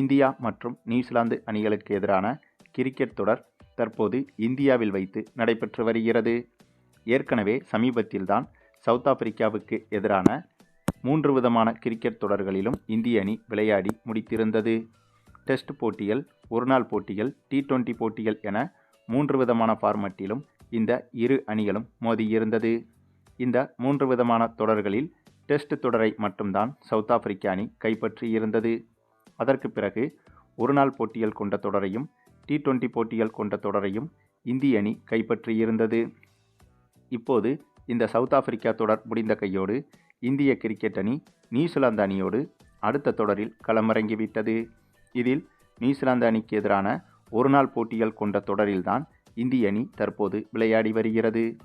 India மற்றும் New Zealand அணிகளுக்கு எதிரான கிரிக்கெட் தொடர் தற்போது இந்தியாவில் வைத்து நடைபெற்று வருகிறது. ஏற்கனவே சமீபத்தில்தான் சவுத் ஆப்பிரிக்காவுக்கு எதிரான மூன்று விதமான கிரிக்கெட் தொடர்களிலும் இந்திய அணி விளையாடி முடித்திருந்தது. டெஸ்ட் போட்டிகள் ஒருநாள் போட்டிகள் டி டுவெண்டி போட்டிகள் என மூன்று விதமான ஃபார்மட்டிலும் இந்த இரு அணிகளும் மோதியிருந்தது. இந்த மூன்று விதமான தொடர்களில் டெஸ்ட் தொடரை மட்டும்தான் சவுத் ஆப்பிரிக்க அணி கைப்பற்றியிருந்தது. அதற்கு பிறகு ஒருநாள் போட்டிகள் கொண்ட தொடரையும் டி டுவெண்டி போட்டிகள் கொண்ட தொடரையும் இந்திய அணி கைப்பற்றியிருந்தது. இப்போது இந்த சவுத் ஆப்பிரிக்கா தொடர் முடிந்த கையோடு இந்திய கிரிக்கெட் அணி நியூசிலாந்து அணியோடு அடுத்த தொடரில் களமிறங்கிவிட்டது. இதில் நியூசிலாந்து அணிக்கு எதிரான ஒருநாள் போட்டிகள் கொண்ட தொடரில்தான் இந்திய அணி தற்போது விளையாடி வருகிறது.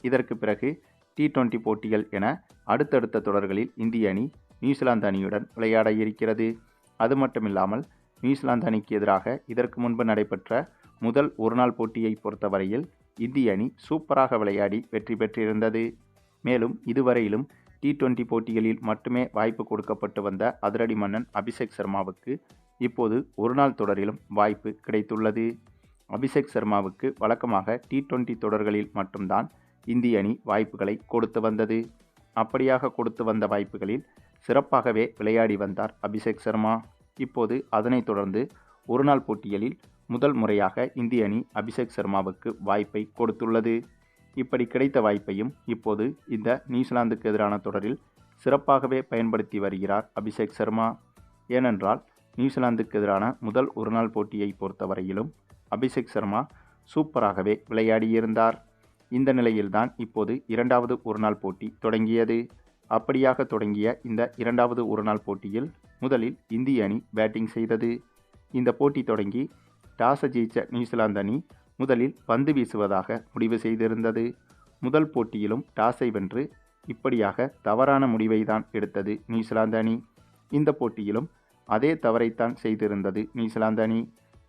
இதற்கு பிறகு டி டுவெண்டி போட்டிகள் என அடுத்தடுத்த தொடர்களில் இந்திய அணி நியூசிலாந்து அணியுடன் விளையாட இருக்கிறது. அது மட்டுமில்லாமல் நியூசிலாந்து அணிக்கு எதிராக இதற்கு முன்பு நடைபெற்ற முதல் ஒருநாள் போட்டியை பொறுத்தவரையில் இந்திய அணி சூப்பராக விளையாடி வெற்றி பெற்றிருந்தது. மேலும் இதுவரையிலும் டி டுவெண்டி போட்டிகளில் மட்டுமே வாய்ப்பு கொடுக்கப்பட்டு வந்த அதிரடி மன்னன் அபிஷேக் சர்மாவுக்கு இப்போது ஒருநாள் தொடரிலும் வாய்ப்பு கிடைத்துள்ளது. அபிஷேக் சர்மாவுக்கு வழக்கமாக டி டுவெண்டி தொடர்களில் மட்டும்தான் இந்திய அணி வாய்ப்புகளை கொடுத்து வந்தது. அப்படியாக கொடுத்து வந்த வாய்ப்புகளில் சிறப்பாகவே விளையாடி வந்தார் அபிஷேக் சர்மா. இப்போது அதனைத் தொடர்ந்து ஒருநாள் போட்டிகளில் முதல் முறையாக இந்திய அணி அபிஷேக் சர்மாவுக்கு வாய்ப்பை கொடுத்துள்ளது. இப்படி கிடைத்த வாய்ப்பையும் இப்போது இந்த நியூசிலாந்துக்கு எதிரான தொடரில் சிறப்பாகவே பயன்படுத்தி வருகிறார் அபிஷேக் சர்மா. ஏனென்றால் நியூசிலாந்துக்கு எதிரான முதல் ஒருநாள் போட்டியை பொறுத்தவரையிலும் அபிஷேக் சர்மா சூப்பராகவே விளையாடியிருந்தார். இந்த நிலையில்தான் இப்போது இரண்டாவது ஒருநாள் போட்டி தொடங்கியது. அப்படியாக தொடங்கிய இந்த இரண்டாவது ஒருநாள் போட்டியில் முதலில் இந்திய அணி பேட்டிங் செய்தது. இந்த போட்டி தொடங்கி டாஸை ஜெயித்த நியூசிலாந்து அணி முதலில் பந்து வீசுவதாக முடிவு செய்திருந்தது. முதல் போட்டியிலும் டாஸை வென்று இப்படியாக தவறான முடிவை தான் எடுத்தது நியூசிலாந்து அணி. இந்த போட்டியிலும் அதே தவறைத்தான் செய்திருந்தது நியூசிலாந்து அணி.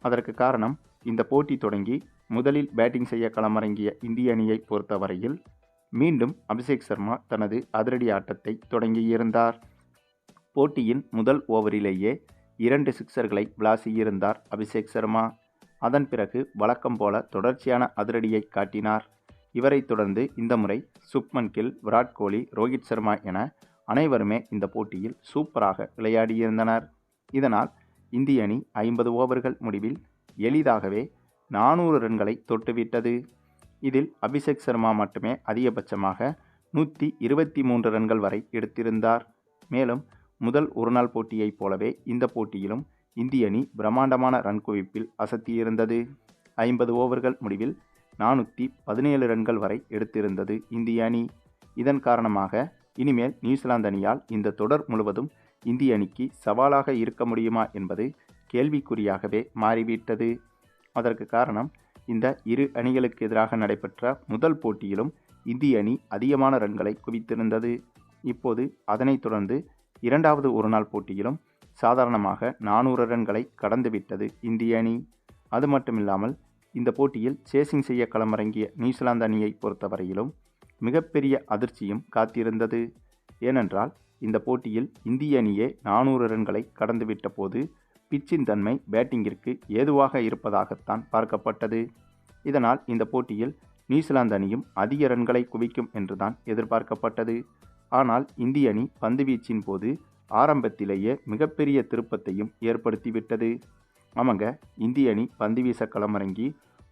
அதற்கு காரணம் இந்த போட்டி தொடங்கி முதலில் பேட்டிங் செய்ய களமிறங்கிய இந்திய அணியை பொறுத்தவரையில் மீண்டும் அபிஷேக் சர்மா தனது அதிரடி ஆட்டத்தை தொடங்கியிருந்தார் போட்டியின் முதல் ஓவரிலேயே இரண்டு சிக்சர்களை விளாசியிருந்தார் அபிஷேக் சர்மா. அதன் பிறகு வழக்கம் போல தொடர்ச்சியான அதிரடியை காட்டினார். இவரைத் தொடர்ந்து இந்த முறை சுப்மன் கில் விராட் கோலி ரோஹித் சர்மா என அனைவருமே இந்த போட்டியில் சூப்பராக விளையாடியிருந்தனர். இதனால் இந்திய அணி ஐம்பது ஓவர்கள் முடிவில் எளிதாகவே நானூறு ரன்களை தொட்டுவிட்டது. இதில் அபிஷேக் சர்மா மட்டுமே அதிகபட்சமாக நூற்றி இருபத்தி மூன்று ரன்கள் வரை எடுத்திருந்தார். மேலும் முதல் ஒருநாள் போட்டியைப் போலவே இந்த போட்டியிலும் இந்திய அணி பிரம்மாண்டமான ரன் குவிப்பில் அசத்தியிருந்தது. ஐம்பது ஓவர்கள் முடிவில் நானூற்றி பதினேழு ரன்கள் வரை எடுத்திருந்தது இந்திய அணி. இதன் காரணமாக இனிமேல் நியூசிலாந்து அணியால் இந்த தொடர் முழுவதும் இந்திய அணிக்கு சவாலாக இருக்க முடியுமா என்பது கேள்விக்குறியாகவே மாறிவிட்டது. அதற்கு காரணம் இந்த இரு அணிகளுக்கு எதிராக நடைபெற்ற முதல் போட்டியிலும் இந்திய அணி அதிகமான ரன்களை குவித்திருந்தது. இப்போது அதனைத் தொடர்ந்து இரண்டாவது ஒருநாள் போட்டியிலும் சாதாரணமாக நானூறு ரன்களை கடந்துவிட்டது இந்திய அணி. அது மட்டுமில்லாமல் இந்த போட்டியில் சேசிங் செய்ய களமிறங்கிய நியூசிலாந்து அணியை பொறுத்தவரையிலும் மிகப்பெரிய அதிர்ச்சியும் காத்திருந்தது. ஏனென்றால் இந்த போட்டியில் இந்திய அணியே நானூறு ரன்களை கடந்துவிட்ட போது பிச்சின் தன்மை பேட்டிங்கிற்கு ஏதுவாக இருப்பதாகத்தான் பார்க்கப்பட்டது. இதனால் இந்த போட்டியில் நியூசிலாந்து அணியும் அதிக ரன்களை குவிக்கும் என்றுதான் எதிர்பார்க்கப்பட்டது. ஆனால் இந்திய அணி பந்துவீச்சின் போது ஆரம்பத்திலேயே மிகப்பெரிய திருப்பத்தையும் ஏற்படுத்திவிட்டது. ஆமாங்க இந்திய அணி பந்து வீச களமிறங்கி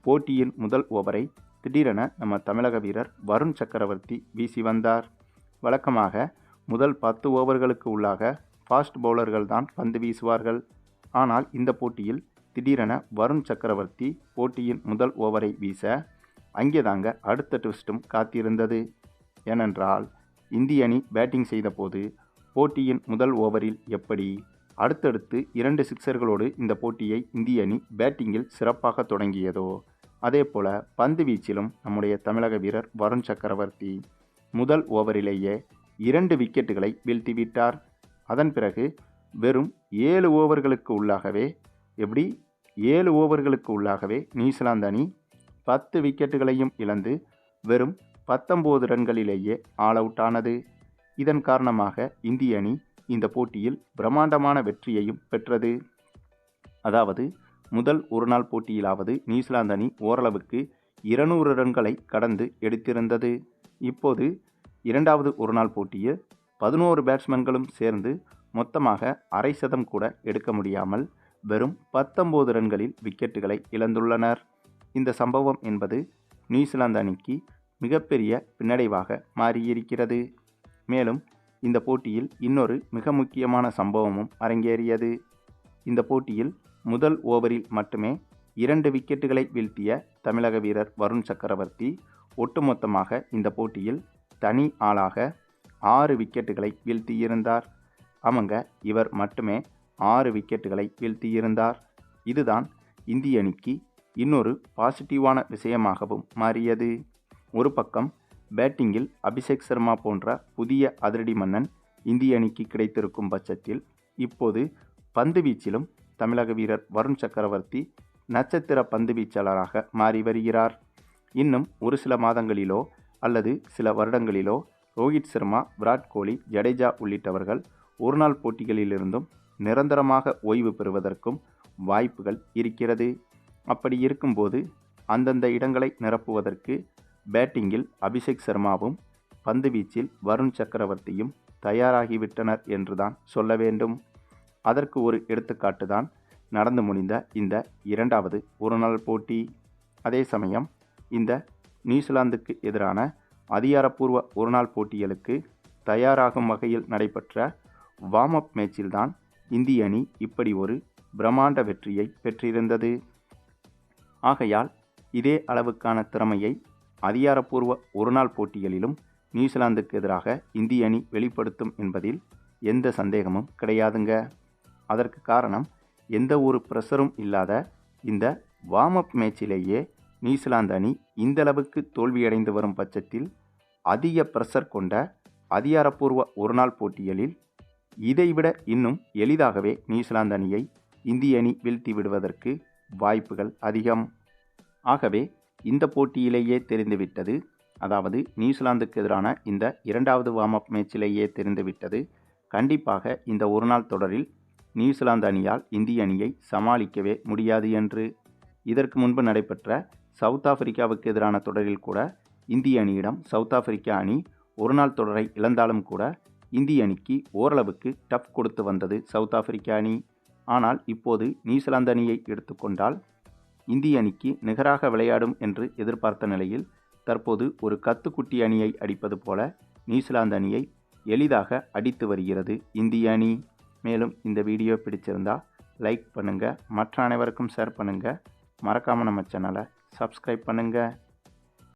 போட்டியின் முதல் ஓவரை திடீரென நம்ம தமிழக வீரர் வருண் சக்கரவர்த்தி வீசி வந்தார். வழக்கமாக முதல் பத்து ஓவர்களுக்கு உள்ளாக ஃபாஸ்ட் பவுலர்கள் தான் பந்து வீசுவார்கள். ஆனால் இந்த போட்டியில் திடீரென வருண் சக்கரவர்த்தி போட்டியின் முதல் ஓவரை வீச அங்கேதாங்க அடுத்த ட்விஸ்ட்டும் காத்திருந்தது. ஏனென்றால் இந்திய அணி பேட்டிங் செய்தபோது போட்டியின் முதல் ஓவரில் எப்படி அடுத்தடுத்து இரண்டு சிக்சர்களோடு இந்த போட்டியை இந்திய அணி பேட்டிங்கில் சிறப்பாக தொடங்கியதோ அதேபோல பந்து வீச்சிலும் நம்முடைய தமிழக வீரர் வருண் சக்கரவர்த்தி முதல் ஓவரிலேயே இரண்டு விக்கெட்டுகளை வீழ்த்திவிட்டார். அதன் பிறகு வெறும் ஏழு ஓவர்களுக்கு உள்ளாகவே எப்படி? ஏழு ஓவர்களுக்கு உள்ளாகவே நியூசிலாந்து அணி பத்து விக்கெட்டுகளையும் இழந்து வெறும் பத்தொம்போது ரன்களிலேயே ஆல் அவுட் ஆனது. இதன் காரணமாக இந்திய அணி இந்த போட்டியில் பிரம்மாண்டமான வெற்றியையும் பெற்றது. அதாவது முதல் ஒருநாள் போட்டியிலாவது நியூசிலாந்து அணி ஓரளவுக்கு இருநூறு ரன்களை கடந்து எடுத்திருந்தது. இப்போது இரண்டாவது ஒருநாள் போட்டியில் பதினோரு பேட்ஸ்மேன்களும் சேர்ந்து மொத்தமாக அரை சதம் கூட எடுக்க முடியாமல் வெறும் பத்தொம்போது ரன்களில் விக்கெட்டுகளை இழந்துள்ளனர். இந்த சம்பவம் என்பது நியூசிலாந்து அணிக்கு மிகப்பெரிய பின்னடைவாக மாறியிருக்கிறது. மேலும் இந்த போட்டியில் இன்னொரு மிக முக்கியமான சம்பவமும் அரங்கேறியது. இந்த போட்டியில் முதல் ஓவரில் மட்டுமே இரண்டு விக்கெட்டுகளை வீழ்த்திய தமிழக வீரர் வருண் சக்கரவர்த்தி ஒட்டுமொத்தமாக இந்த போட்டியில் தனி ஆளாக ஆறு விக்கெட்டுகளை வீழ்த்தியிருந்தார். அவங்க இவர் மட்டுமே ஆறு விக்கெட்டுகளை வீழ்த்தியிருந்தார். இதுதான் இந்திய அணிக்கு இன்னொரு பாசிட்டிவான விஷயமாகவும் மாறியது. ஒரு பக்கம் பேட்டிங்கில் அபிஷேக் சர்மா போன்ற புதிய அதிரடி மன்னன் இந்திய அணிக்கு கிடைத்திருக்கும் பட்சத்தில் இப்போது பந்து வீச்சிலும் தமிழக வீரர் வருண் சக்கரவர்த்தி நட்சத்திர பந்து வீச்சாளராக மாறி வருகிறார். இன்னும் ஒரு சில மாதங்களிலோ அல்லது சில வருடங்களிலோ ரோஹித் சர்மா விராட் கோலி ஜடேஜா உள்ளிட்டவர்கள் ஒருநாள் போட்டிகளிலிருந்தும் நிரந்தரமாக ஓய்வு பெறுவதற்கும் வாய்ப்புகள் இருக்கிறது. அப்படி இருக்கும்போது அந்தந்த இடங்களை நிரப்புவதற்கு பேட்டிங்கில் அபிஷேக் சர்மாவும் பந்து வீச்சில் வருண் சக்கரவர்த்தியும் தயாராகிவிட்டனர் என்றுதான் சொல்ல வேண்டும். அதற்கு ஒரு எடுத்துக்காட்டு தான் நடந்து முடிந்த இந்த இரண்டாவது ஒருநாள் போட்டி. அதே சமயம் இந்த நியூசிலாந்துக்கு எதிரான அதிகாரப்பூர்வ ஒருநாள் போட்டிகளுக்கு தயாராகும் வகையில் நடைபெற்ற வார்ம் அப் மேட்சில்தான் இந்திய அணி இப்படி ஒரு பிரம்மாண்ட வெற்றியை பெற்றிருந்தது. ஆகையால் இதே அளவுக்கான திறமையை அதிகாரப்பூர்வ ஒருநாள் போட்டிகளிலும் நியூசிலாந்துக்கு எதிராக இந்திய அணி வெளிப்படுத்தும் என்பதில் எந்த சந்தேகமும் கிடையாதுங்க. அதற்கு காரணம் எந்த ஒரு ப்ரெஷரும் இல்லாத இந்த வார்ம் அப் மேட்சிலேயே நியூசிலாந்து அணி இந்தளவுக்கு தோல்வியடைந்து வரும் பட்சத்தில் அதிக ப்ரெஷர் கொண்ட அதிகாரப்பூர்வ ஒருநாள் போட்டிகளில் இதைவிட இன்னும் எளிதாகவே நியூசிலாந்து அணியை இந்திய அணி வீழ்த்தி விடுவதற்கு வாய்ப்புகள் அதிகம். ஆகவே இந்த போட்டியிலேயே தெரிந்துவிட்டது அதாவது நியூசிலாந்துக்கு எதிரான இந்த இரண்டாவது வார்ம் அப் மேட்சிலேயே தெரிந்துவிட்டது. கண்டிப்பாக இந்த ஒருநாள் தொடரில் நியூசிலாந்து அணியால் இந்திய அணியை சமாளிக்கவே முடியாது என்று. இதற்கு முன்பு நடைபெற்ற சவுத் ஆப்பிரிக்காவுக்கு எதிரான தொடரில் கூட இந்திய அணியிடம் சவுத் ஆப்பிரிக்கா அணி ஒருநாள் தொடரை இழந்தாலும் கூட இந்திய அணிக்கு ஓரளவுக்கு டஃப் கொடுத்து வந்தது சவுத் ஆப்பிரிக்கா அணி. ஆனால் இப்போது நியூசிலாந்து அணியை எடுத்துக்கொண்டால் இந்திய அணிக்கு நிகராக விளையாடும் என்று எதிர்பார்த்த நிலையில் தற்போது ஒரு கத்துக்குட்டி அணியை அடிப்பது போல நியூசிலாந்து அணியை எளிதாக அடித்து வருகிறது இந்திய அணி. மேலும் இந்த வீடியோ பிடிச்சிருந்தா லைக் பண்ணுங்கள் மற்ற அனைவருக்கும் ஷேர் பண்ணுங்கள் மறக்காமல் நம்ம சேனலை சப்ஸ்கிரைப் பண்ணுங்கள்